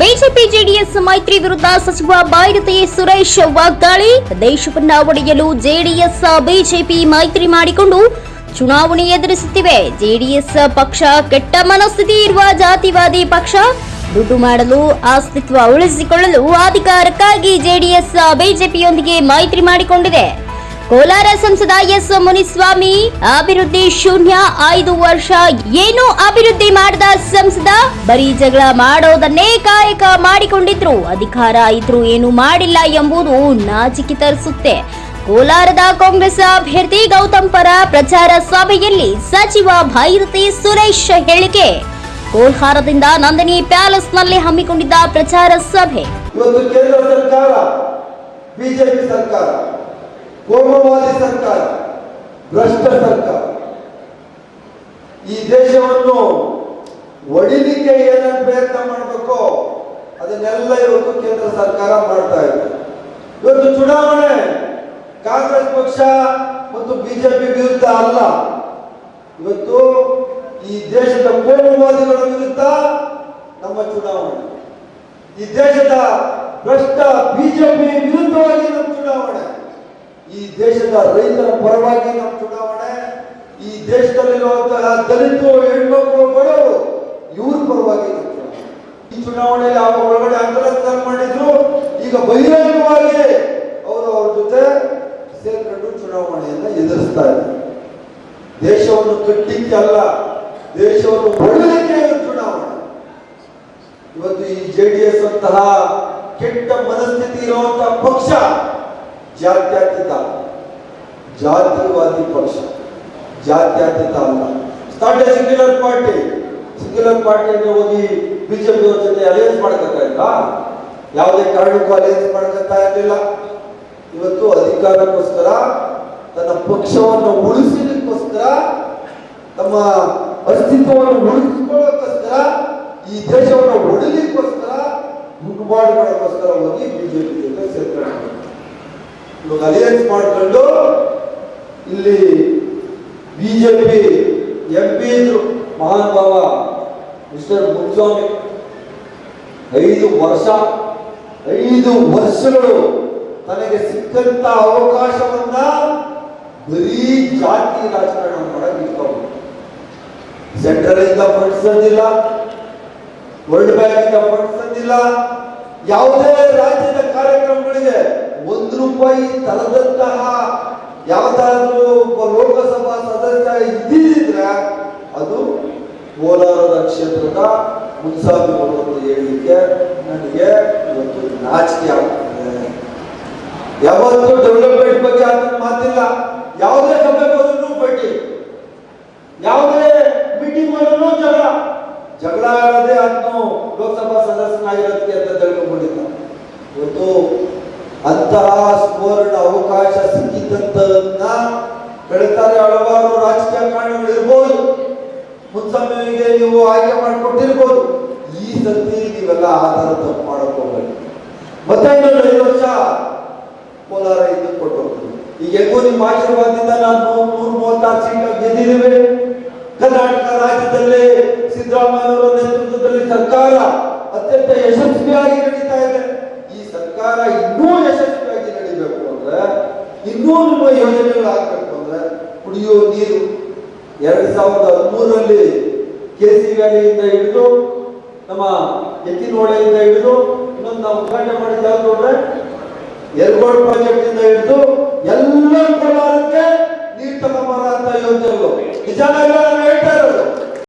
BJP JDS ಮೈತ್ರಿ ವಿರುದ್ಧ ಸಚಿವ ಬೈರತಿ ಸುರೇಶ್ ವಾಗ್ದಾಳಿ. ದೇಶವನ್ನ ಒಡೆಯಲು ಜೆಡಿಎಸ್, ಬಿಜೆಪಿ ಮೈತ್ರಿ ಮಾಡಿಕೊಂಡು ಚುನಾವಣೆ ಎದುರಿಸುತ್ತಿವೆ. ಜೆಡಿಎಸ್ ಪಕ್ಷ ಕೆಟ್ಟ ಮನಸ್ಥಿತಿ ಇರುವ ಜಾತಿವಾದಿ ಪಕ್ಷ ದುಡ್ಡು ಮಾಡಲು, ಅಸ್ತಿತ್ವ ಉಳಿಸಿಕೊಳ್ಳಲು ಅಧಿಕಾರಕ್ಕಾಗಿ ಜೆಡಿಎಸ್, ಬಿಜೆಪಿಯೊಂದಿಗೆ ಮೈತ್ರಿ ಮಾಡಿಕೊಂಡಿದೆ. ಕೋಲಾರ ಸಂಸದ ಎಸ್ ಮುನಿಸ್ವಾಮಿ, ಅಭಿವೃದ್ಧಿ ಶೂನ್ಯ ಐದು ವರ್ಷ, ಏನು ಅಭಿವೃದ್ಧಿ ಮಾಡದ ಸಂಸದ? ಬರೀ ಜಗಳ ಮಾಡೋದನ್ನೇ ಕಾಯಕ ಮಾಡಿಕೊಂಡಿದ್ರು. ಅಧಿಕಾರ ಇದ್ರು ಏನು ಮಾಡಿಲ್ಲ ಎಂಬುದು ನಾಚಿಕೆ ತರಿಸುತ್ತೆ. ಕೋಲಾರದ ಕಾಂಗ್ರೆಸ್ ಅಭ್ಯರ್ಥಿ ಗೌತಮ್ ಪರ ಪ್ರಚಾರ ಸಭೆಯಲ್ಲಿ ಸಚಿವ ಭೈರತಿ ಸುರೇಶ್ ಹೇಳಿಕೆ. ಕೋಲಾರದಿಂದ ನಂದಿನಿ ಪ್ಯಾಲೇಸ್ನಲ್ಲಿ ಹಮ್ಮಿಕೊಂಡಿದ್ದ ಪ್ರಚಾರ ಸಭೆ. ಸರ್ಕಾರ ಸರ್ಕಾರ. ಕೋಮುವಾದಿ ಸರ್ಕಾರ, ಭ್ರಷ್ಟ ಸರ್ಕಾರ. ಈ ದೇಶವನ್ನು ಒಡಿಲಿಕ್ಕೆ ಏನೇನು ಪ್ರಯತ್ನ ಮಾಡಬೇಕೋ, ಅದನ್ನೆಲ್ಲ ಇವತ್ತು ಕೇಂದ್ರ ಸರ್ಕಾರ ಮಾಡ್ತಾ ಇದೆ. ಇವತ್ತು ಚುನಾವಣೆ ಕಾಂಗ್ರೆಸ್ ಪಕ್ಷ ಮತ್ತು ಬಿಜೆಪಿ ವಿರುದ್ಧ ಅಲ್ಲ. ಇವತ್ತು ಈ ದೇಶದ ಕೋಮುವಾದಿಗಳ ವಿರುದ್ಧ ನಮ್ಮ ಚುನಾವಣೆ. ಈ ದೇಶದ ಭ್ರಷ್ಟ ಬಿಜೆಪಿ ವಿರುದ್ಧವಾಗಿ ನಮ್ಮ ಚುನಾವಣೆ. ಈ ದೇಶದ ರೈತರ ಪರವಾಗಿ ನಮ್ಮ ಚುನಾವಣೆ, ಈ ದೇಶದಲ್ಲಿರುವಂತಹ ದಲಿತರು ಹೆಣ್ಮಕ್ಳು ಬಡವರು ಇವ್ರ ಪರವಾಗಿ ಈ ಚುನಾವಣೆಯಲ್ಲಿ ಅವರ ಒಳಗಡೆ ಅಂಗಲಂಕನ ಮಾಡಿದ್ರು, ಈಗ ಬಹಿರಂಗವಾಗಿ ಅವರು ಅವ್ರ ಜೊತೆ ಸೇರ್ಕೊಂಡು ಚುನಾವಣೆಯನ್ನ ಎದುರಿಸ್ತಾ ಇದ್ದಾರೆ. ದೇಶವನ್ನು ಕಟ್ಟಿಕ್ಕೆ ಅಲ್ಲ, ದೇಶವನ್ನು ಒಳ್ಳಲಿಕ್ಕೆ ಇದು ಚುನಾವಣೆ. ಇವತ್ತು ಈ ಜೆ ಡಿ ಎಸ್ ಅಂತಹ ಕೆಟ್ಟ ಮನಸ್ಥಿತಿ ಇರುವಂತಹ ಪಕ್ಷ ಜಾತ್ಯತೀತ ಜಾತಿವಾದಿ ಪಕ್ಷ. ಜಾತ್ಯತೀತ ಅಲ್ಲ start a singular party singular ಪಾರ್ಟಿಯನ್ನು ಹೋಗಿ ಬಿಜೆಪಿ ಜೊತೆ ಅಲಯನ್ಸ್ ಮಾಡ್ಕೊತಾ ಇಲ್ಲ ಯಾವುದೇ ಕಾರಣಕ್ಕೂ ಅಲಯನ್ಸ್ ಮಾಡ್ಕೊತಾ ಇರಲಿಲ್ಲ. ಇವತ್ತು ಅಧಿಕಾರಕ್ಕೋಸ್ಕರ, ತನ್ನ ಪಕ್ಷವನ್ನು ಉಳಿಸಲಿಕ್ಕೋಸ್ಕರ ತಮ್ಮ ಅಸ್ತಿತ್ವವನ್ನು ಉಳಿಸಿಕೊಳ್ಳೋಕ್ಕೋಸ್ಕರ, ಈ ದೇಶವನ್ನು ಹೊಡಲಿಕ್ಕೋಸ್ಕರ ಮಾಡೋಕ್ಕೋಸ್ಕರ ಹೋಗಿ ಬಿಜೆಪಿ ಜೊತೆ ಸೇರ್ಕೊಂಡು ಇವಾಗ ಅಲಿಯನ್ಸ್ ಮಾಡ್ಕೊಂಡು ಇಲ್ಲಿ ಬಿಜೆಪಿ ಎಂ ಪಿ ಇದ್ರು ಮಹಾನುಭಾವ ಮಿಸ್ಟರ್ ಮುನ್ಸ್ವಾಮಿ. ಐದು ವರ್ಷ, ಐದು ವರ್ಷಗಳು ತನಗೆ ಸಿಕ್ಕಂತ ಅವಕಾಶವನ್ನ ಬರೀ ಜಾತಿ ರಾಜಕಾರಣ ಮಾಡಕ್ಕೆ ಸೆಂಟ್ರಲ್ ಇಂದ ಫಂಡ್ಸ್ ತಂದಿಲ್ಲ ವರ್ಲ್ಡ್ ಬ್ಯಾಂಕ್ ಇಂದ ಫಂಡ್ಸ್ ತಂದಿಲ್ಲ, ಯಾವುದೇ ರಾಜ್ಯದ ಕಾರ್ಯಕ್ರಮಗಳಿಗೆ ಒಂದು ರೂಪಾಯಿ ತರದಂತಹ ಯಾವ್ದಾದ್ರು ಒಬ್ಬ ಲೋಕಸಭಾ ಸದಸ್ಯ ಇದ್ದಿದ್ರೆ ಅದು ಕೋಲಾರದ ಕ್ಷೇತ್ರದ ಮುನ್ಸಾಮಿಗಳು ಅಂತ ಹೇಳಲಿಕ್ಕೆ ನನಗೆ ಇವತ್ತು ನಾಚಿಕೆ ಆಗ್ತದೆ. ಯಾವತ್ತೂ ಡೆವಲಪ್ಮೆಂಟ್ ಬಗ್ಗೆ ಮಾತಿಲ್ಲ. ಯಾವುದೇ ಸಭೆ ಹೋದ್ರೂ ಭೇಟಿ ಯಾವುದೇ ಮೀಟಿಂಗ್ ಹೋದ್ರೂ ಜಗಳ ಜಗಳ ಆಡದೆ ಅದನ್ನು ಲೋಕಸಭಾ ಸದಸ್ಯನಾಗಿರೋದಕ್ಕೆ ಅಂತ ತಿಳ್ಕೊಂಡ್ಬಿಟ್ಟಿದ್ದ ಇವತ್ತು ಅಂತಹ ಸುವರ್ಣ ಅವಕಾಶ ಸಿಕ್ಕಿದ್ದಂತದನ್ನ ಬೆಳತಾರೆ ಹಲವಾರು ರಾಜಕೀಯ ಇರ್ಬೋದು. ಮುನ್ಸಮ್ಮಿಗೆ ನೀವು ಆಯ್ಕೆ ಮಾಡಿಕೊಟ್ಟಿರ್ಬೋದು. ಈ ಸತಿ ನೀವೆಲ್ಲ ಆಧಾರ ತಪ್ಪು ಮಾಡಕ್ ಹೋಗ್ಬೇಡಿ ಮತ್ತೆ ಇನ್ನೊಂದು ಐದು ವರ್ಷ ಕೋಲಾರ ಇದು ಕೊಟ್ಟು. ಈಗ ಹೆಂಗೋ ನಿಮ್ಮ ಆಶೀರ್ವಾದದಿಂದ ನಾನು ನೂರ ಮೂವತ್ತಾರು ಸೀಟ್ ಗೆದ್ದಿದ್ದೇವೆ. ಕರ್ನಾಟಕ ರಾಜ್ಯದಲ್ಲಿ ಸಿದ್ದರಾಮಯ್ಯವರ ನೇತೃತ್ವದಲ್ಲಿ ಸರ್ಕಾರ ಅತ್ಯಂತ ಯಶಸ್ವಿಯಾಗಿ ನಡೀತಾ ಇದೆ. ಈ ಸರ್ಕಾರ ಇನ್ನೂ ಇನ್ನೂ ನಿಮ್ಮ ಯೋಜನೆಗಳು ಆಗ್ಬೇಕು ಅಂದ್ರೆ ಕುಡಿಯೋ ನೀರು ಎರಡ್ ಸಾವಿರದ ಹದಿಮೂರರಲ್ಲಿ ಕೆ ಸಿ ವ್ಯಾಲಿಯಿಂದ ಹಿಡಿದು ನಮ್ಮ ಎತ್ತಿನೋಳೆಯಿಂದ ಹಿಡಿದು ಇನ್ನೊಂದು ನಾವು ಉದ್ಘಾಟನೆ ಮಾಡಿದ ನೋಡ್ರೆ ಎರ್ಗೋಡ್ ಪ್ರಾಜೆಕ್ಟ್ ಇಂದ ಹಿಡಿದು ಎಲ್ಲ ಕೋಲಾರಕ್ಕೆ ನೀರು ತಗೊಂಬರ ಅಂತ ಯೋಜನೆಗಳು. ನಿಜ ಹೇಳ್ತಾ ಹೇಳ್ತಾ